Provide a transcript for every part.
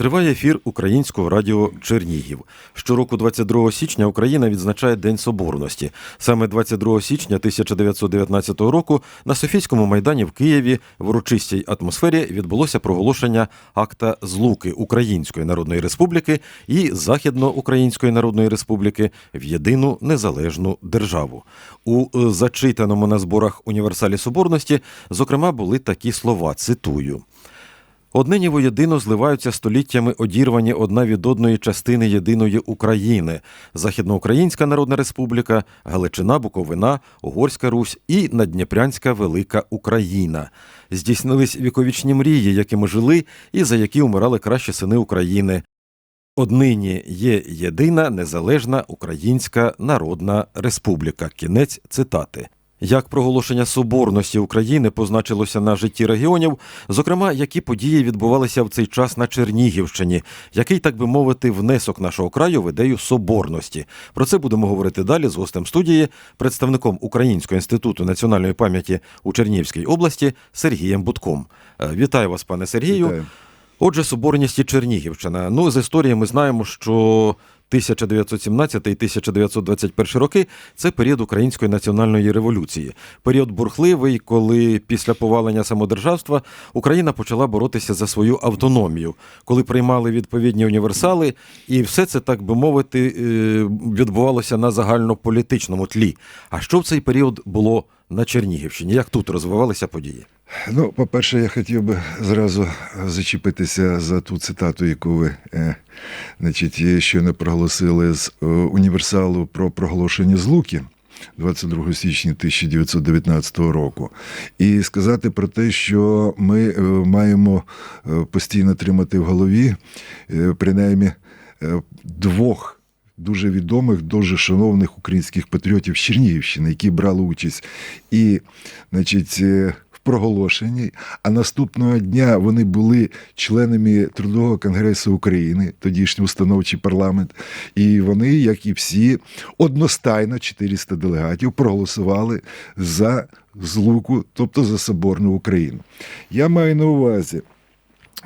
Триває ефір Українського радіо Чернігів. Щороку 22 січня Україна відзначає День Соборності. Саме 22 січня 1919 року на Софійському майдані в Києві в урочистій атмосфері відбулося проголошення акта злуки Української Народної Республіки і Західноукраїнської Народної Республіки в єдину незалежну державу. У зачитаному на зборах універсалі Соборності, зокрема, були такі слова. Цитую. Однині воєдино зливаються століттями одірвані одна від одної частини єдиної України: Західноукраїнська Народна Республіка, Галичина, Буковина, Угорська Русь і Надніпрянська Велика Україна. Здійснились віковічні мрії, якими жили і за які умирали кращі сини України. Однині є єдина незалежна Українська Народна Республіка. Кінець цитати. Як проголошення соборності України позначилося на житті регіонів, зокрема, які події відбувалися в цей час на Чернігівщині, який, так би мовити, внесок нашого краю в ідею соборності. Про це будемо говорити далі з гостем студії, представником Українського інституту національної пам'яті у Чернігівській області Сергієм Будком. Е, Вітаю вас, пане Сергію. Вітаю. Отже, соборність і Чернігівщина. Ну, з історії ми знаємо, що 1917 і 1921 роки це період Української національної революції. Період бурхливий, коли після повалення самодержавства Україна почала боротися за свою автономію, коли приймали відповідні універсали, і все це, так би мовити, е, відбувалося на загальнополітичному тлі. А що в цей період було на Чернігівщині? Як тут розвивалися події? Ну, по-перше, я хотів би зразу зачепитися за ту цитату, яку ви е, значить, щойно проголосили з е, універсалу про проголошення злуки. 22 січня 1919 року, і сказати про те, що ми е, маємо е, постійно тримати в голові е, принаймні е, двох дуже відомих, дуже шановних українських патріотів з Чернігівщини, які брали участь і, значить, в проголошенні. А наступного дня вони були членами Трудового конгресу України, тодішній установчий парламент. І вони, як і всі, одностайно 400 делегатів проголосували за злуку, тобто за соборну Україну. Я маю на увазі.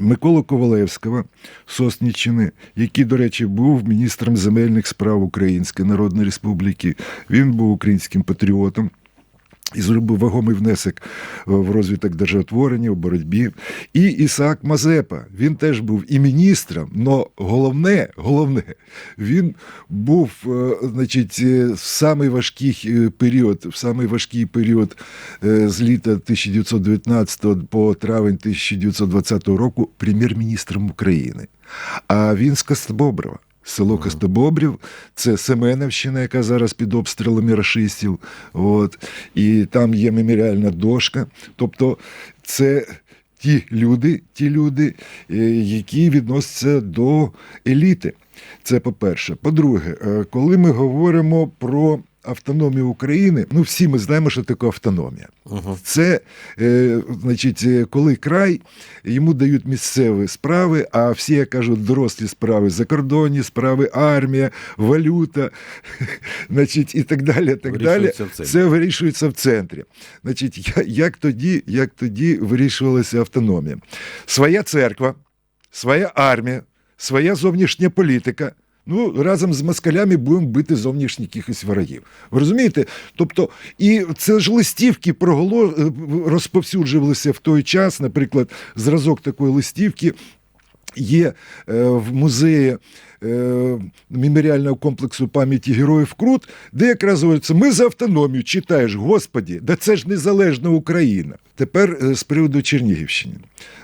Миколу Ковалевського Сосніччини, який, до речі, був міністром земельних справ Української Народної Республіки. Він був українським патріотом. І зробив вагомий внесок в розвиток державотворення, в боротьбі. І Ісаак Мазепа, він теж був і міністром, але головне, головне, він був, е, значить, е, в самий важкий е, період, в самий важкий період е, з літа 1919 по травень 1920 року прем'єр-міністром України. А він з Костобоброва. Село Костобобрів, це Семенівщина, яка зараз під обстрілами рашистів. От, і там є меморіальна дошка. Тобто це ті люди, ті люди, е, які відносяться до еліти. Це по-перше. По-друге, е, коли ми говоримо про автономію України, ну всі ми знаємо, що таке автономія. Угу. Це, е, значить, е, коли край йому дають місцеві справи, а всі, як кажуть, дорослі справи, закордонні справи, армія, валюта, значить, і так далі. Так далі. Це вирішується в центрі. Значить, я- як тоді, як тоді вирішувалася автономія? Своя церква, своя армія, своя зовнішня політика. Ну, разом з москалями будемо бити зовнішніх якихось ворогів. Ви розумієте? Тобто, і це ж листівки проголо... е, розповсюджувалися в той час, наприклад, зразок такої листівки є е, в музеї е, меморіального комплексу пам'яті героїв Крут, де якраз говориться, ми за автономію читаєш, Господі, да це ж незалежна Україна. Тепер е, з приводу Чернігівщини.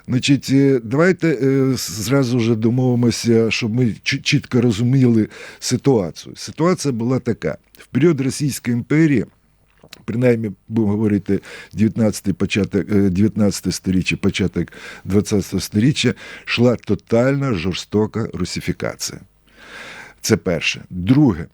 Значить, давайте зразу вже домовимося, щоб ми чі- чітко розуміли ситуацію. Ситуація була така: в період Російської імперії принаймні будемо говорити 19 початок, е, 19 сторіччя, початок 20 сторіччя, йшла тотальна жорстока русифікація. Це перше. Друге,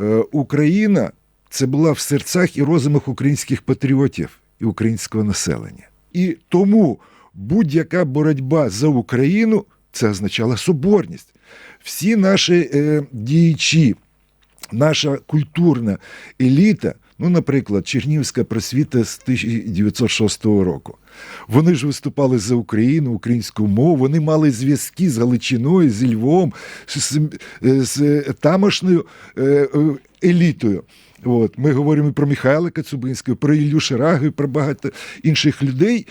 е, Україна це була в серцях і розумах українських патріотів і українського населення. І тому будь-яка боротьба за Україну це означала соборність. Всі наші е, діячі, наша культурна еліта Ну, наприклад, Чернівська просвіта з 1906 року. Вони ж виступали за Україну, українську мову, вони мали зв'язки з Галичиною, зі Львовом, з, з, з тамошньою е, е, елітою. От. Ми говоримо про Михайла Кацубинського, про Іллю Ширагу, про багато інших людей.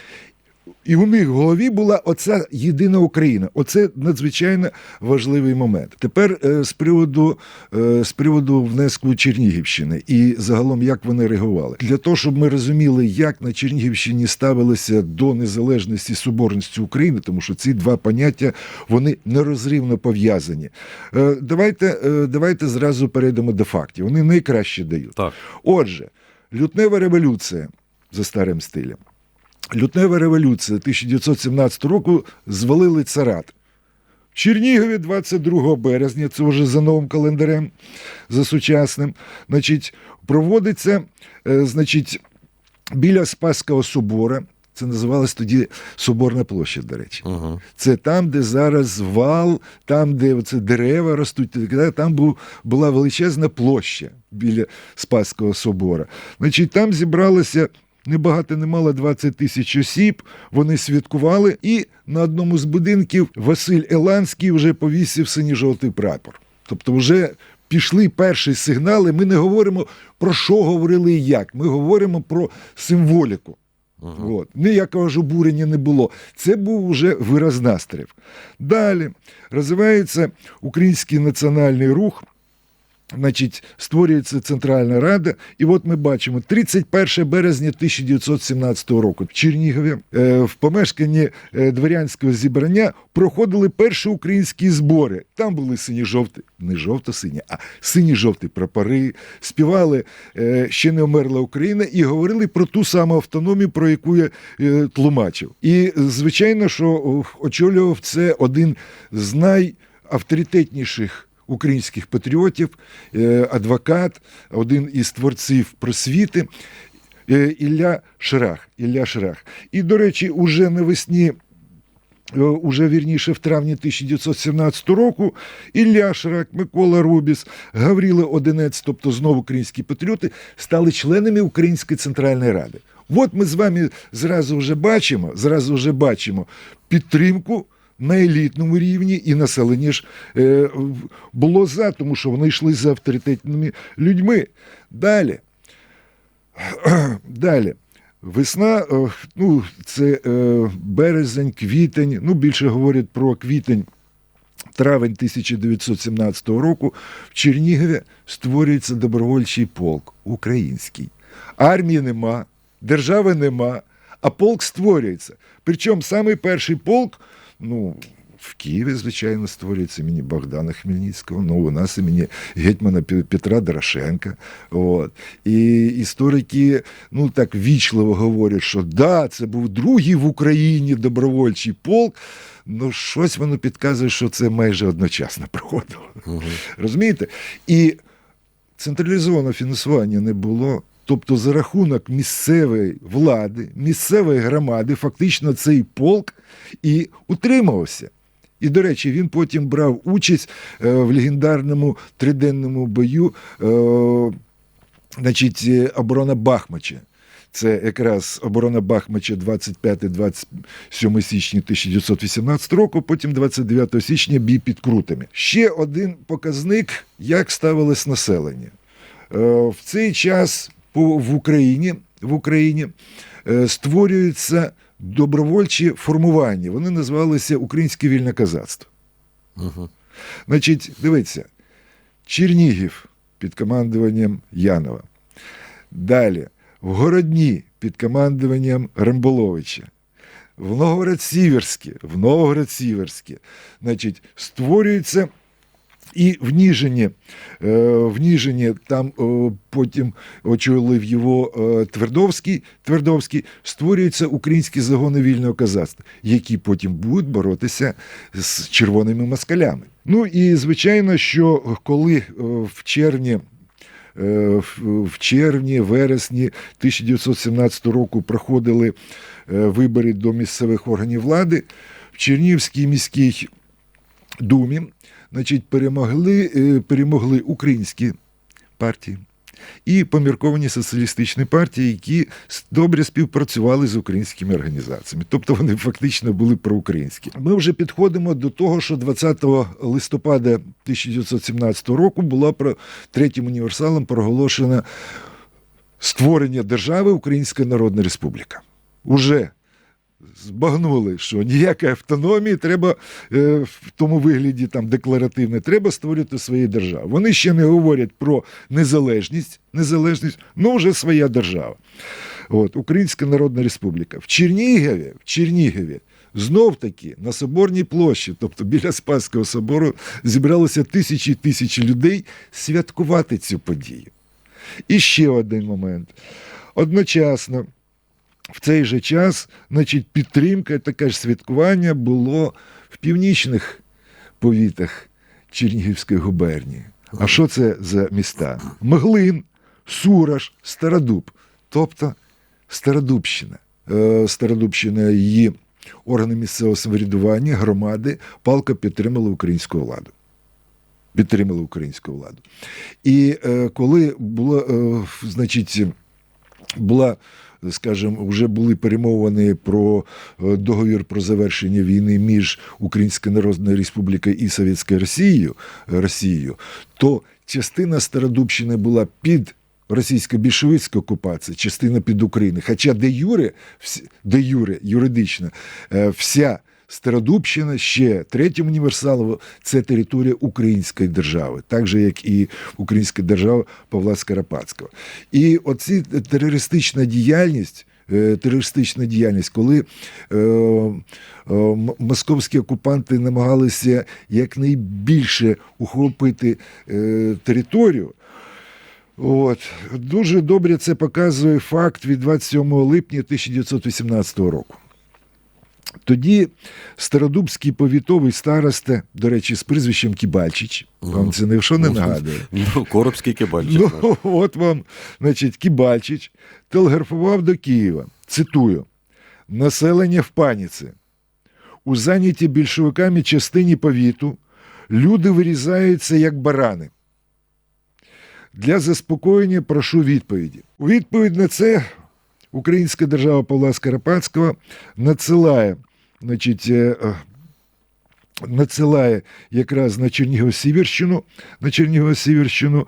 І у них в голові була оця єдина Україна. Оце надзвичайно важливий момент. Тепер е, з приводу, е, з приводу внеску Чернігівщини і загалом як вони реагували. Для того, щоб ми розуміли, як на Чернігівщині ставилися до незалежності соборності України, тому що ці два поняття вони нерозривно пов'язані. Е, Давайте, давайте зразу перейдемо до фактів. Вони найкраще дають. Так. Отже, лютнева революція за старим стилем. Лютнева революція 1917 року звалили царат. В Чернігові 22 березня, це вже за новим календарем, за сучасним, значить, проводиться, е, значить, біля Спасського собора. Це називалось тоді Соборна площа, до речі. Угу. Це там, де зараз вал, там, де оце дерева ростуть, там був, була величезна площа біля Спасського собора. Значить, там зібралося. Небагато не мало 20 тисяч осіб, вони святкували, і на одному з будинків Василь Еланський вже повісив синьо-жовтий прапор. Тобто, вже пішли перші сигнали. Ми не говоримо про що говорили і як. Ми говоримо про символіку. Угу. От. Ніякого ж обурення не було. Це був вже вираз настроїв. Далі розвивається український національний рух. Значить, створюється Центральна Рада, і от ми бачимо 31 березня 1917 року в Чернігові е, в помешканні е, дворянського зібрання проходили перші українські збори. Там були сині-жовті, не жовто-сині, а сині-жовті прапори. Співали е, ще не вмерла Україна і говорили про ту саму автономію, про яку я тлумачив. І звичайно, що очолював це один з найавторитетніших українських патріотів, е, адвокат, один із творців просвіти. е, Ілля Шрах. Ілля Шрах. І, до речі, уже навесні, е, уже вірніше в травні 1917 року, Ілля Шрак, Микола Рубіс, Гавріло Одинець, тобто знову українські патріоти, стали членами Української Центральної Ради. От ми з вами зразу вже бачимо, зразу вже бачимо підтримку на елітному рівні, і населення ж е, було за, тому що вони йшли за авторитетними людьми. Далі. Далі. Весна, е, ну, це е, березень, квітень, ну, більше говорять про квітень, травень 1917 року в Чернігові створюється добровольчий полк український. Армії нема, держави нема, а полк створюється. Причому самий перший полк, ну, в Києві, звичайно, створюється імені Богдана Хмельницького, ну, у нас імені гетьмана Петра Дорошенка. От. І історики ну, так вічливо говорять, що да, це був другий в Україні добровольчий полк. Ну, щось воно підказує, що це майже одночасно проходило. Угу. Розумієте? І централізованого фінансування не було. Тобто, за рахунок місцевої влади, місцевої громади, фактично цей полк і утримувався. І, до речі, він потім брав участь е, в легендарному триденному бою, е, значить, е, оборона Бахмача. Це якраз оборона Бахмача 25-27 січня 1918 року, потім 29 січня бій під Крутами. Ще один показник, як ставилось населення. В цей час в Україні, в Україні е, створюються добровольчі формування. Вони називалися Українське вільне козацтво. Угу. Значить, дивіться, Чернігів під командуванням Янова. Далі в Городні під командуванням Ремболовича. В Новгород-Сіверське, в Новгород-Сіверське, значить, створюється і в Ніжині, е, в Ніжині там е, потім очолив його е, Твердовський, Твердовський, створюються українські загони вільного козацтва, які потім будуть боротися з червоними москалями. Ну і звичайно, що коли в червні в- червні, вересні 1917 року проходили вибори до місцевих органів влади в Чернігівській міській думі, значить, перемогли, е, перемогли українські партії. і помірковані соціалістичні партії, які добре співпрацювали з українськими організаціями. Тобто вони фактично були проукраїнські. Ми вже підходимо до того, що 20 листопада 1917 року була про третім універсалом проголошена створення держави Українська Народна Республіка. Уже збагнули, що ніякої автономії треба е, в тому вигляді там декларативне, треба створювати свої держави. Вони ще не говорять про незалежність, незалежність, ну вже своя держава. От, Українська Народна Республіка. В Чернігові, в Чернігові знов таки на Соборній площі, тобто біля Спасського собору, зібралося тисячі і тисячі людей святкувати цю подію. І ще один момент. Одночасно, в цей же час, значить, підтримка, таке ж святкування було в північних повітах Чернігівської губернії. А що це за міста? Мглин, Сураж, Стародуб, тобто Стародубщина. Е, Стародубщина її органи місцевого самоврядування, громади палко підтримали українську владу. Підтримали українську владу. І е, коли було, е, значить, була, скажімо, вже були перемовини про е, договір про завершення війни між Українською Народною Республікою і Совєтською Росією, Росією, то частина Стародубщини була під російсько-більшовицькою окупацією, частина під Україною. Хоча де Юре, де Юре, юридично, е, вся Стародубщина ще третім універсалом це територія Української держави, так же як і Українська держава Павла Скарапатського. І оці терористична діяльність. е, Терористична діяльність, коли е, е, московські окупанти намагалися якнайбільше ухопити е, територію, От дуже добре це показує факт від 27 липня 1918 року. Тоді Стародубський повітовий староста, до речі, з прізвищем Кібальчич, вам це не що не нагадує. Ну, Коробський кибальчик. Ну, от вам, значить, Кібальчич телеграфував до Києва. Цитую: населення в паніці. У зайнятій більшовиками частині повіту люди вирізаються як барани. Для заспокоєння прошу відповіді. У відповідь на це Українська держава Павла Скарпатського надсилає, значить, е, е, надсилає якраз на Чернігів-Сіверщину, на Чернігів-Сіверщину,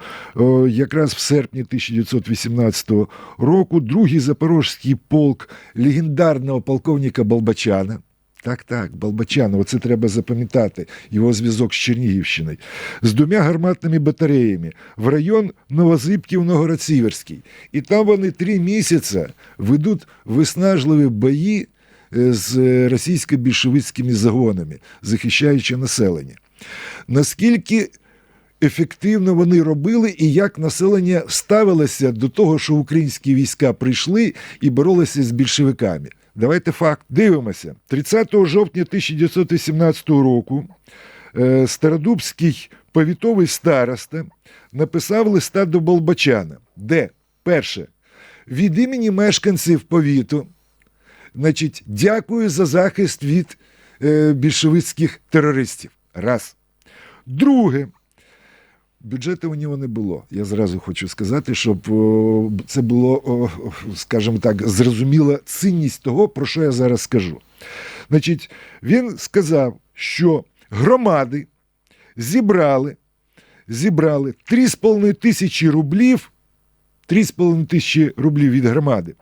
якраз в серпні 1918 року другий запорожський полк легендарного полковника Балбачана. Так, так, Балбачана, оце треба запам'ятати, його зв'язок з Чернігівщиною, з двома гарматними батареями в район Новозибків-Новгород-Сіверський. І там вони три місяці ведуть виснажливі бої е, з російсько-більшовицькими загонами, захищаючи населення. Наскільки ефективно вони робили і як населення ставилося до того, що українські війська прийшли і боролися з більшовиками? Давайте факт. Дивимося. 30 жовтня 1918 року е, Стародубський повітовий староста написав листа до Болбачана, де перше від імені мешканців повіту Значить, дякую за захист від е, більшовицьких терористів. Раз. Друге, бюджету у нього не було. Я зразу хочу сказати, щоб це було, скажімо так, зрозуміла цінність того, про що я зараз скажу. Значить, він сказав, що громади зібрали, зібрали 3,5 тисячі рублів 3,5 тисячі рублів від громади.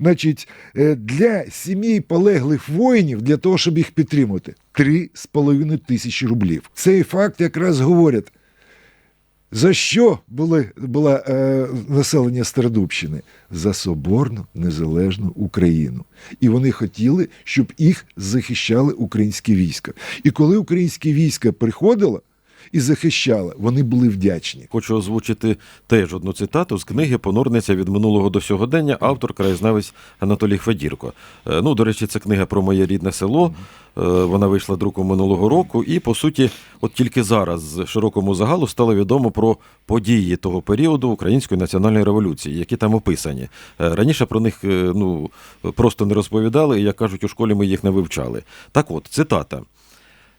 Значить, е, для сімей полеглих воїнів, для того, щоб їх підтримувати, 3,5 тисячі рублів. Цей факт якраз говорить, за що були, була е, населення Стародубщини? За соборну незалежну Україну. І вони хотіли, щоб їх захищали українські війська. І коли українське військо приходило і захищало, вони були вдячні. Хочу озвучити теж одну цитату з книги Понорниця від минулого до сьогодення, автор краєзнавець Анатолій Федірко. Е, Ну, до речі, це книга про моє рідне село. Е, Вона вийшла друком минулого року, і по суті, от тільки зараз з широкому загалу стало відомо про події того періоду Української національної революції, які там описані. Е, Раніше про них ну просто не розповідали, як кажуть, у школі ми їх не вивчали. Так от, цитата.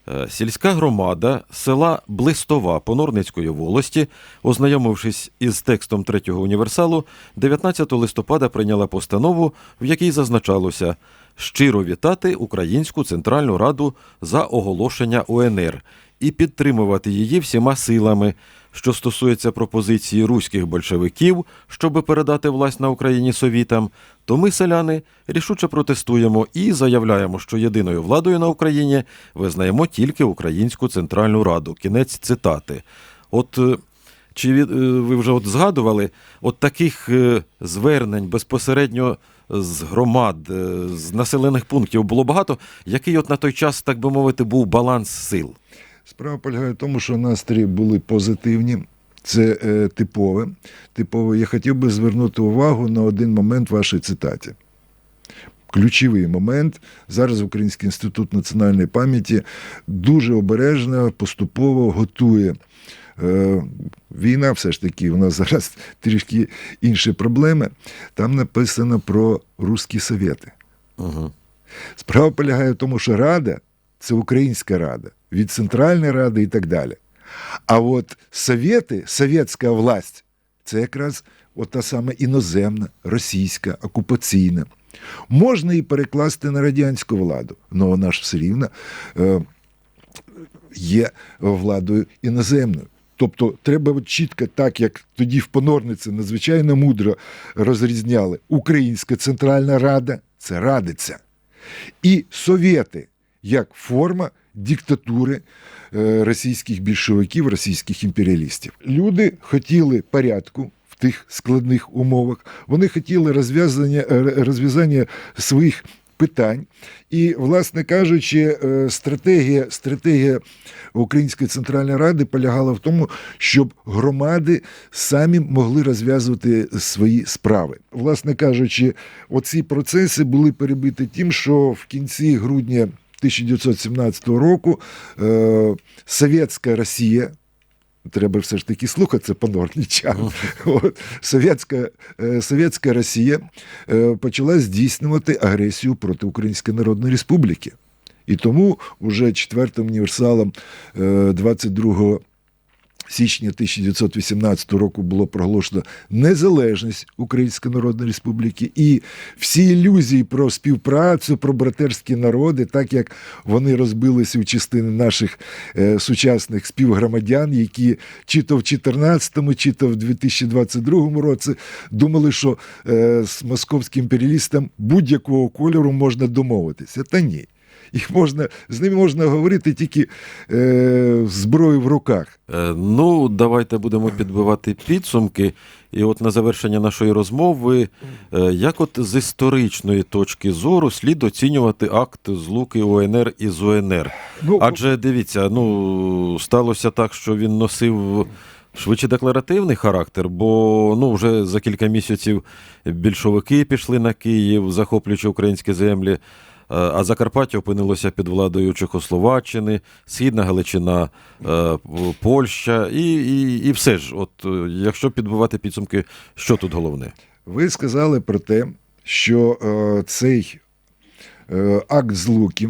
Е, Сільська громада села Блистова Понорницької волості, ознайомившись із текстом третього універсалу, 19 листопада прийняла постанову, в якій зазначалося щиро вітати Українську Центральну Раду за оголошення УНР і підтримувати її всіма силами. Що стосується пропозиції руських большевиків, щоби передати власть на Україні совітам, то ми, селяни, рішуче протестуємо і заявляємо, що єдиною владою на Україні визнаємо тільки Українську Центральну Раду. Кінець цитати. От е, чи від- е, ви вже от згадували, от таких е, звернень безпосередньо з громад, з населених пунктів було багато, який от на той час, так би мовити, був баланс сил. Справа полягає в тому, що настрої були позитивні. Це е, типове. Типове. Я хотів би звернути увагу на один момент в вашій цитаті. Ключовий момент. Зараз Український інститут національної пам'яті дуже обережно, поступово готує. Е, війна все ж таки, у нас зараз трішки інші проблеми. Там написано про русські совєти. Угу. Справа полягає в тому, що Рада це Українська Рада, від Центральної Ради і так далі. А от совєти, совєтська власть, це якраз от та саме іноземна, російська, окупаційна. Можна і перекласти на радянську владу, але вона ж все рівно е, є владою іноземною. Тобто треба чітко, так як тоді в понорниці надзвичайно мудро розрізняли Українська Центральна Рада це радиця. І совєти як форма диктатури е, російських більшовиків, російських імперіалістів. Люди хотіли порядку тих складних умовах, вони хотіли розв'язання, е, розв'язання своїх питань. І, власне кажучи, е, стратегія, стратегія Української Центральної Ради полягала в тому, щоб громади самі могли розв'язувати свої справи. Власне кажучи, оці процеси були перебиті тим, що в кінці грудня 1917 року е, Совєтська Росія. Треба все ж таки слухатися понорнічан. От, Совєтська, е, Совєтська Росія е, почала здійснювати агресію проти Української Народної Республіки. І тому уже четвертим універсалом е, 22 січня 1918 року було проголошено незалежність Української Народної Республіки і всі ілюзії про співпрацю, про братерські народи, так як вони розбилися у частини наших е, сучасних співгромадян, які чи то в 14-му, чи то в 2022 році думали, що е, з московським імперіалістом будь-якого кольору можна домовитися. Та ні. Їх можна, з ними можна говорити тільки е, з зброєю в руках. Е, Ну, давайте будемо підбивати підсумки. І от на завершення нашої розмови, е, як от з історичної точки зору слід оцінювати акт злуки УНР із УНР? Ну, Адже дивіться, ну сталося так, що він носив швидше декларативний характер, бо ну вже за кілька місяців більшовики пішли на Київ, захоплюючи українські землі. Е, А Закарпаття опинилося під владою Чехословаччини, Східна Галичина, е, Польща, і, і, і все ж. От е, якщо підбивати підсумки, що тут головне? Ви сказали про те, що е, цей е, акт злуки,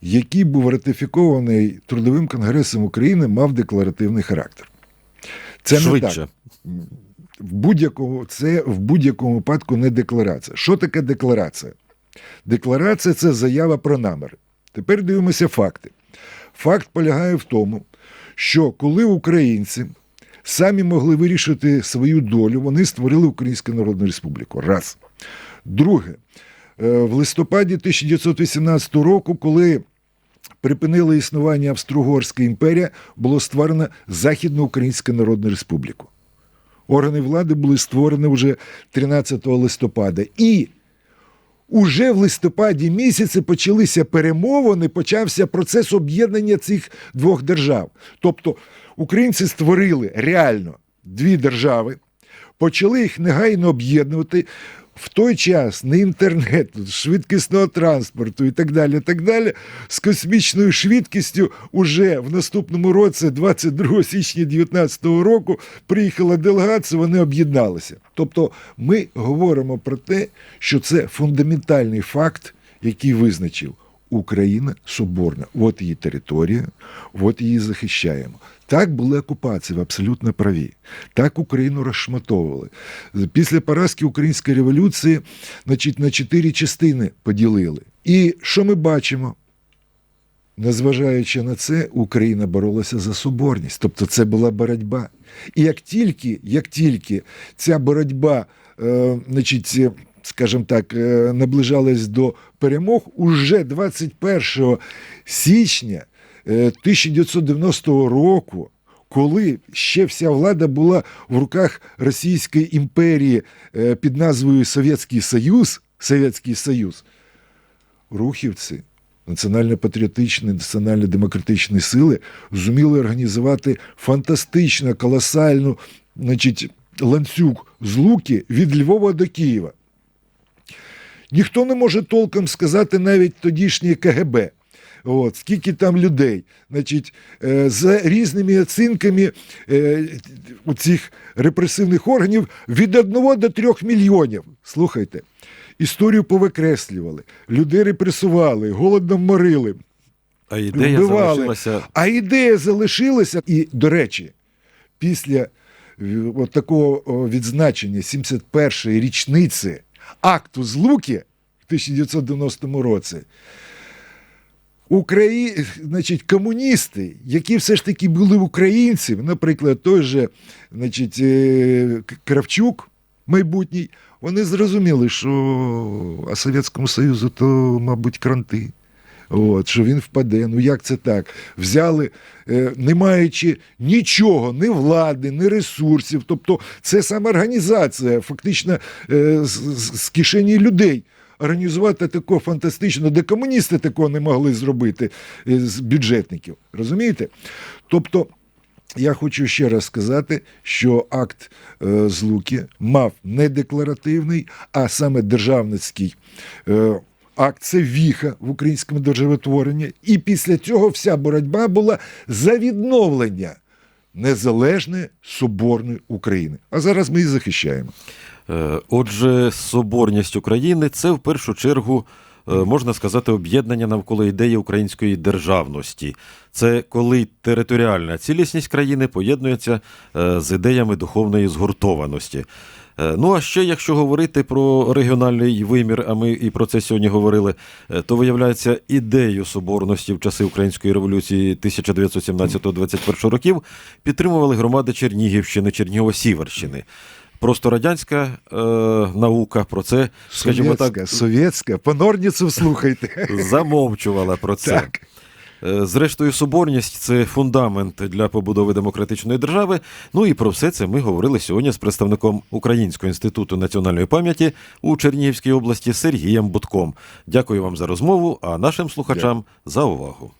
який був ратифікований Трудовим конгресом України, мав декларативний характер. Це не так. В будь-якому, це в будь-якому випадку не декларація. Що таке декларація? Декларація це заява про наміри. Тепер дивимося факти. Факт полягає в тому, що коли українці самі могли вирішити свою долю, вони створили Українську Народну Республіку. Раз. Друге, е, в листопаді 1918 року, коли припинила існування Австро-Угорська імперія, було створено Західноукраїнську Народну Республіку. Органи влади були створені вже 13 листопада. І уже в листопаді місяці почалися перемовини, почався процес об'єднання цих двох держав. Тобто українці створили реально дві держави, почали їх негайно об'єднувати. В той час не інтернету, швидкісного транспорту і так далі, так далі, з космічною швидкістю уже в наступному році, 22 січня 2019 року, приїхала делегація, вони об'єдналися. Тобто ми говоримо про те, що це фундаментальний факт, який визначив Україна соборна. От її територія, от її захищаємо. Так були окупації, ви абсолютно праві. Так Україну розшматовували. Після поразки Української революції значить, на чотири частини поділили. І що ми бачимо? Незважаючи на це, Україна боролася за соборність. Тобто це була боротьба. І як тільки, як тільки ця боротьба, е, значить, скажімо так, е, наближалась до перемог, уже 21 січня е, 1990 року, коли ще вся влада була в руках Російської імперії е, під назвою Совєтський Союз, Совєтський Союз, рухівці, національно-патріотичні, національно-демократичні сили зуміли організувати фантастично колосальну значить, ланцюг з луки від Львова до Києва. Ніхто не може толком сказати навіть тодішнє КГБ. От, скільки там людей, значить, е, за різними оцінками е, у цих репресивних органів від 1 до 3 мільйонів. Слухайте, історію повикреслювали, людей репресували, голодом морили, А ідея вбивали. залишилася А ідея залишилася. І, до речі, після е, от такого відзначення 71-ї річниці акту Злуки в 1990 році. Украї... Значить, комуністи, які все ж таки були українцями, наприклад, той же значить, е, Кравчук, майбутній, вони зрозуміли, що а Совєтському Союзу то, мабуть, кранти. От, що він впаде. Ну як це так? Взяли, е, не маючи нічого, ні влади, ні ресурсів. Тобто це самоорганізація, фактично е, з, кишені людей. Організувати такого фантастично, де комуністи такого не могли зробити е, з бюджетників. Розумієте? Тобто, я хочу ще раз сказати, що акт е, Злуки мав не декларативний, а саме державницький е, акт. Це віха в українському державотворенні. І після цього вся боротьба була за відновлення незалежної соборної України. А зараз ми її захищаємо. Е, Отже, соборність України це в першу чергу. е, Можна сказати, об'єднання навколо ідеї української державності. Це коли територіальна цілісність країни поєднується е, з ідеями духовної згуртованості. Е, Ну а ще, якщо говорити про регіональний вимір, а ми і про це сьогодні говорили, е, то виявляється, ідею соборності в часи Української революції 1917-21 років підтримували громади Чернігівщини, Чернігово-Сіверщини. Просто радянська е, наука про це, скажімо Совєтська, так, совєтська, понорніцу слухайте. замовчувала про це. Так. Е, Зрештою, соборність це фундамент для побудови демократичної держави. Ну і про все це ми говорили сьогодні з представником Українського інституту національної пам'яті у Чернігівській області Сергієм Будком. Дякую вам за розмову, а нашим слухачам за увагу.